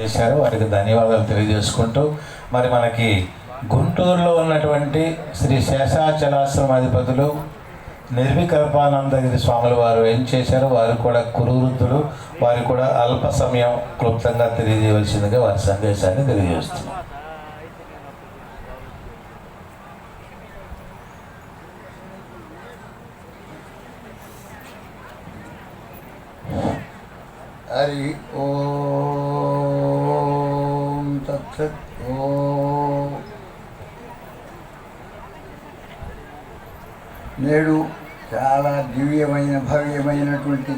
చేశారు. వారికి ధన్యవాదాలు తెలియజేసుకుంటూ మరి మనకి గుంటూరులో ఉన్నటువంటి శ్రీ శేషాచలాశ్రమాధిపతులు నిర్వికల్పానందగిరి స్వాముల వారు ఏం చేశారు? వారు కూడా కురువృద్ధులు వారు కూడా అల్ప సమయం క్లుప్తంగా తెలియజేయవలసిందిగా వారి సందేశాన్ని తెలియజేస్తున్నారు హరి ఓ తత్సత్ ఓ oh. నేడు చాలా దివ్యమైన భవ్యమైనటువంటి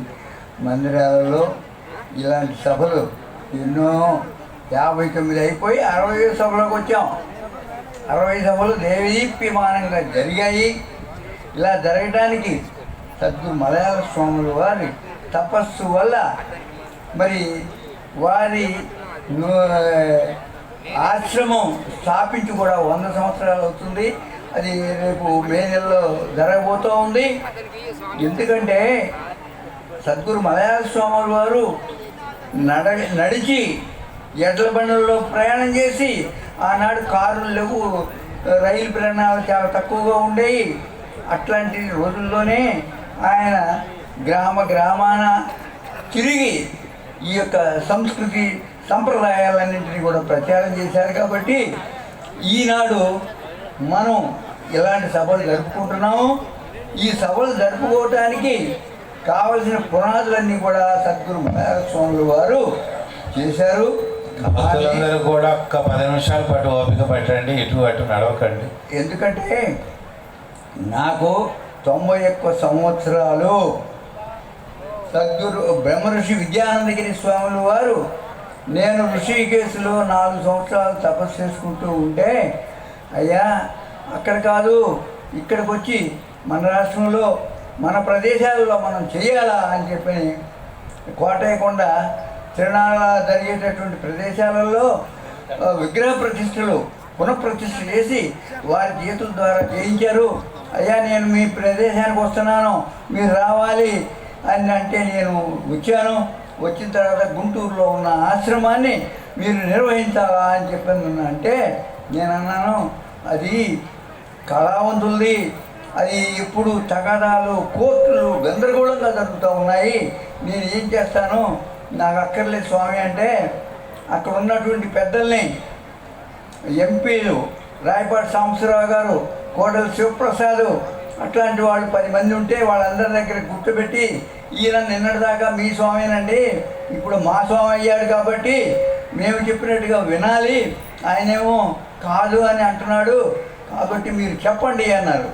మందిరాలలో ఇలాంటి సభలు ఎన్నో యాభై తొమ్మిది అయిపోయి అరవై సభలోకి వచ్చాం. అరవై సభలు దేవీప్యమానంగా జరిగాయి. ఇలా జరగడానికి సద్దు మలయాళ స్వాముల వారి తపస్సు వల్ల మరి వారి ను- ఆశ్రమం స్థాపించి కూడా వంద సంవత్సరాలు అవుతుంది. అది రేపు మే నెలలో జరగబోతూ ఉంది. ఎందుకంటే సద్గురు మలయాళ స్వాముల వారు నడ నడిచి ఎడ్ల బండల్లో ప్రయాణం చేసి ఆనాడు కారులు లేవు రైలు ప్రయాణాలు చాలా తక్కువగా ఉండేవి అట్లాంటి రోజుల్లోనే ఆయన గ్రామ గ్రామాన తిరిగి ఈ యొక్క సంస్కృతి సంప్రదాయాలన్నింటినీ కూడా ప్రచారం చేశారు కాబట్టి ఈనాడు మనం ఇలాంటి సభలు జరుపుకుంటున్నాము. ఈ సభలు జరుపుకోవటానికి కావలసిన పునాదులన్నీ కూడా సద్గురు మలయాళ స్వాములు వారు చేశారు. భక్తులందరూ కూడా ఒక్క పది నిమిషాల పాటు ఓపిక పట్టండి ఇటు అటు నడవకండి. ఎందుకంటే నాకు తొంభై ఒక్క సంవత్సరాలు సద్గురు బ్రహ్మఋషి విద్యానందగిరి స్వాములు వారు నేను ఋషికేశులో నాలుగు సంవత్సరాలు తపస్సు చేసుకుంటూ ఉంటే అయ్యా అక్కడ కాదు ఇక్కడికి వచ్చి మన రాష్ట్రంలో మన ప్రదేశాలలో మనం చేయాలా అని చెప్పి కోటయ్యకొండ తిరణాల జరిగేటటువంటి ప్రదేశాలలో విగ్రహ ప్రతిష్టలు పునఃప్రతిష్ఠ చేసి వారి జీతుల ద్వారా చేయించారు. అయ్యా నేను మీ ప్రదేశానికి వస్తున్నాను మీరు రావాలి అని అంటే నేను వచ్చాను. వచ్చిన తర్వాత గుంటూరులో ఉన్న ఆశ్రమాన్ని మీరు నిర్వహించాలా అని చెప్పింది అంటే నేను అన్నాను అది కళావంతులది. అది ఇప్పుడు తగాదాలు కోర్టులు గందరగోళంగా జరుగుతూ ఉన్నాయి. నేను ఏం చేస్తాను? నాకు అక్కర్లేదు స్వామి అంటే అక్కడ ఉన్నటువంటి పెద్దల్ని ఎంపీలు రాయపాటి సాంబశివరావు గారు కోడల శివప్రసాద్ అట్లాంటి వాళ్ళు పది మంది ఉంటే వాళ్ళందరి దగ్గర గుర్తుపెట్టి ఈయన నిన్నటిదాకా మీ స్వామేనండి ఇప్పుడు మా స్వామి అయ్యాడు కాబట్టి మేము చెప్పినట్టుగా వినాలి. ఆయనేమో కాదు అని అంటున్నాడు. కాబట్టి మీరు చెప్పండి అన్నారు.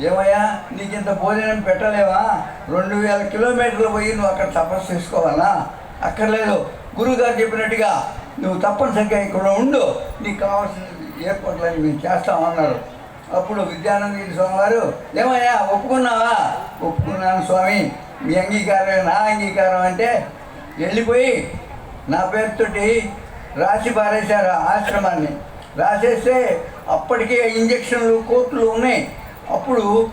ఏమయ్యా నీకు ఇంత భోజనం పెట్టలేవా? రెండు వేల కిలోమీటర్లు పోయి నువ్వు అక్కడ తపస్సు చేసుకోవాలా? అక్కర్లేదు. గురువుగారు చెప్పినట్టుగా నువ్వు తప్పనిసరిగా ఇక్కడ ఉండు. నీకు కావాల్సిన ఏర్పాట్లని మేము చేస్తామన్నారు అప్పుడు విద్యానందగిరి స్వామి వారు ఏమయ్యా ఒప్పుకున్నావా? ఒప్పుకున్నాను స్వామి. మీ అంగీకారమే నా అంగీకారం అంటే వెళ్ళిపోయి నా పేరుతోటి రాసి పారేశారు ఆ ఆశ్రమాన్ని. రాసేస్తే అప్పటికే ఇంజక్షన్లు కోర్టులు ఉన్నాయి. అప్పుడు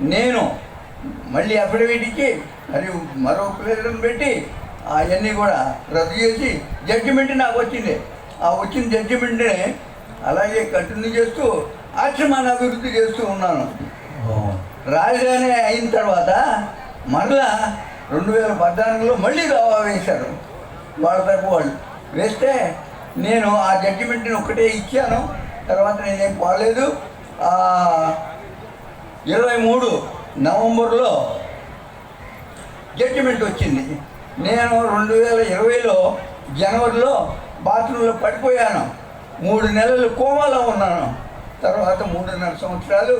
నేను మళ్ళీ అఫిడవిట్ ఇచ్చి మరియు మరో ప్రేరణ పెట్టి అవన్నీ కూడా రద్దు చేసి జడ్జిమెంట్ నాకు వచ్చింది. ఆ వచ్చిన జడ్జిమెంట్ని అలాగే కంటిన్యూ చేస్తూ ఆశ్రమాన్ని అభివృద్ధి చేస్తూ ఉన్నాను. రాజధాని అయిన తర్వాత మరలా రెండు వేల పద్నాలుగులో మళ్ళీ దావా వేశారు. వాళ్ళ తరపు వాళ్ళు. వేస్తే నేను ఆ జడ్జిమెంట్ని ఒక్కటే ఇచ్చాను. తర్వాత నేనేం పోలేదు. ఇరవై మూడు నవంబర్లో జడ్జిమెంట్ వచ్చింది. నేను రెండు వేల ఇరవైలో జనవరిలో బాత్రూంలో పడిపోయాను. మూడు నెలలు కోమాలో ఉన్నాను. తర్వాత మూడున్నర సంవత్సరాలు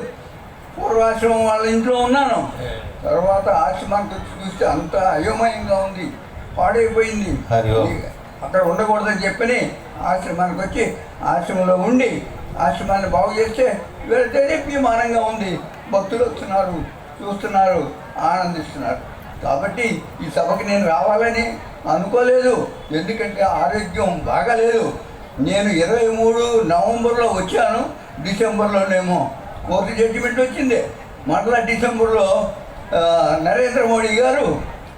పూర్వాశ్రమం వాళ్ళ ఇంట్లో ఉన్నాను. తర్వాత ఆశ్రమానికి వచ్చి చూస్తే అంత అయోమయంగా ఉంది. పాడైపోయింది. అక్కడ ఉండకూడదని చెప్పని ఆశ్రమానికి వచ్చి ఆశ్రమంలో ఉండి ఆశ్రమాన్ని బాగు చేస్తే వెళ్తేనే విమానంగా ఉంది. భక్తులు వస్తున్నారు చూస్తున్నారు ఆనందిస్తున్నారు. కాబట్టి ఈ సభకి నేను రావాలని అనుకోలేదు. ఎందుకంటే ఆరోగ్యం బాగాలేదు. నేను ఇరవై మూడు నవంబర్లో వచ్చాను. డిసెంబర్లోనేమో కోర్టు జడ్జిమెంట్ వచ్చింది. మరలా డిసెంబర్లో నరేంద్ర మోడీ గారు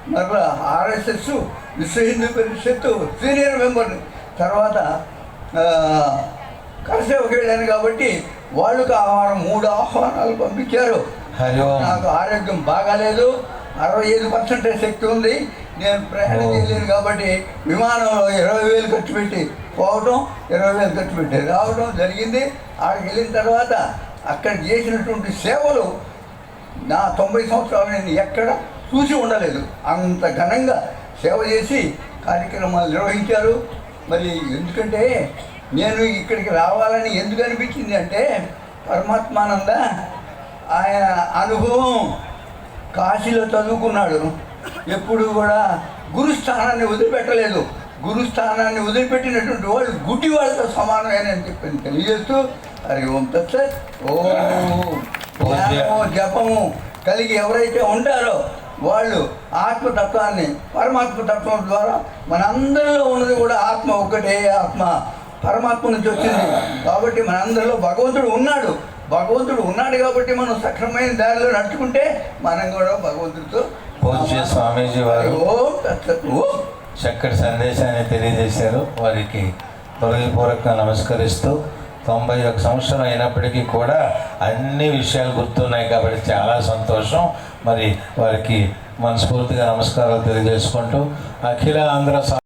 మరలా ఆర్ఎస్ఎస్ విశ్వ హిందూ పరిషత్తు సీనియర్ మెంబర్ తర్వాత ఆ, కరసేవకి వెళ్ళాను కాబట్టి వాళ్ళకి ఆహారం మూడు ఆహ్వానాలు పంపించారు. నాకు ఆరోగ్యం బాగాలేదు. అరవై ఐదు పర్సెంటేజ్ శక్తి ఉంది. నేను ప్రయాణం. చేయలేను కాబట్టి విమానంలో ఇరవై వేలు ఖర్చు పెట్టి పోవడం ఇరవై వేలు ఖర్చు పెట్టి రావడం జరిగింది. ఆడికి వెళ్ళిన తర్వాత అక్కడ చేసినటువంటి సేవలు నా తొంభై సంవత్సరాలు నేను ఎక్కడ చూసి ఉండలేదు. అంత ఘనంగా సేవ చేసి కార్యక్రమాలు నిర్వహించారు. మరి ఎందుకంటే నేను ఇక్కడికి రావాలని ఎందుకు అనిపించింది అంటే పరమాత్మానంద ఆయన అనుభవం కాశీలో చదువుకున్నాడు. ఎప్పుడు కూడా గురుస్థానాన్ని వదిలిపెట్టలేదు. గురుస్థానాన్ని వదిలిపెట్టినటువంటి వాళ్ళు గుడ్డి వాళ్ళతో సమానమేనని చెప్పి తెలియజేస్తూ హరి ఓం తత్సత్ ఓ జపము కలిగి ఎవరైతే ఉంటారో వాళ్ళు ఆత్మతత్వాన్ని పరమాత్మ తత్వం ద్వారా మనందరిలో ఉన్నది కూడా ఆత్మ ఒక్కటే ఆత్మ. పరమాత్మ నుంచి వచ్చింది కాబట్టి మనందరిలో భగవంతుడు ఉన్నాడు. భగవంతుడు ఉన్నాడు కాబట్టి మనం సక్రమైన దారిలో నడుచుకుంటే మనం కూడా భగవంతుడితో స్వామీజీ వారు ఓం చక్కటి సందేశాన్ని తెలియజేశారు. వారికి హృదయపూర్వకంగా నమస్కరిస్తూ తొంభై ఒక సంవత్సరం అయినప్పటికీ కూడా అన్ని విషయాలు గుర్తున్నాయి కాబట్టి చాలా సంతోషం. మరి వారికి మనస్ఫూర్తిగా నమస్కారాలు తెలియజేసుకుంటూ అఖిల ఆంధ్ర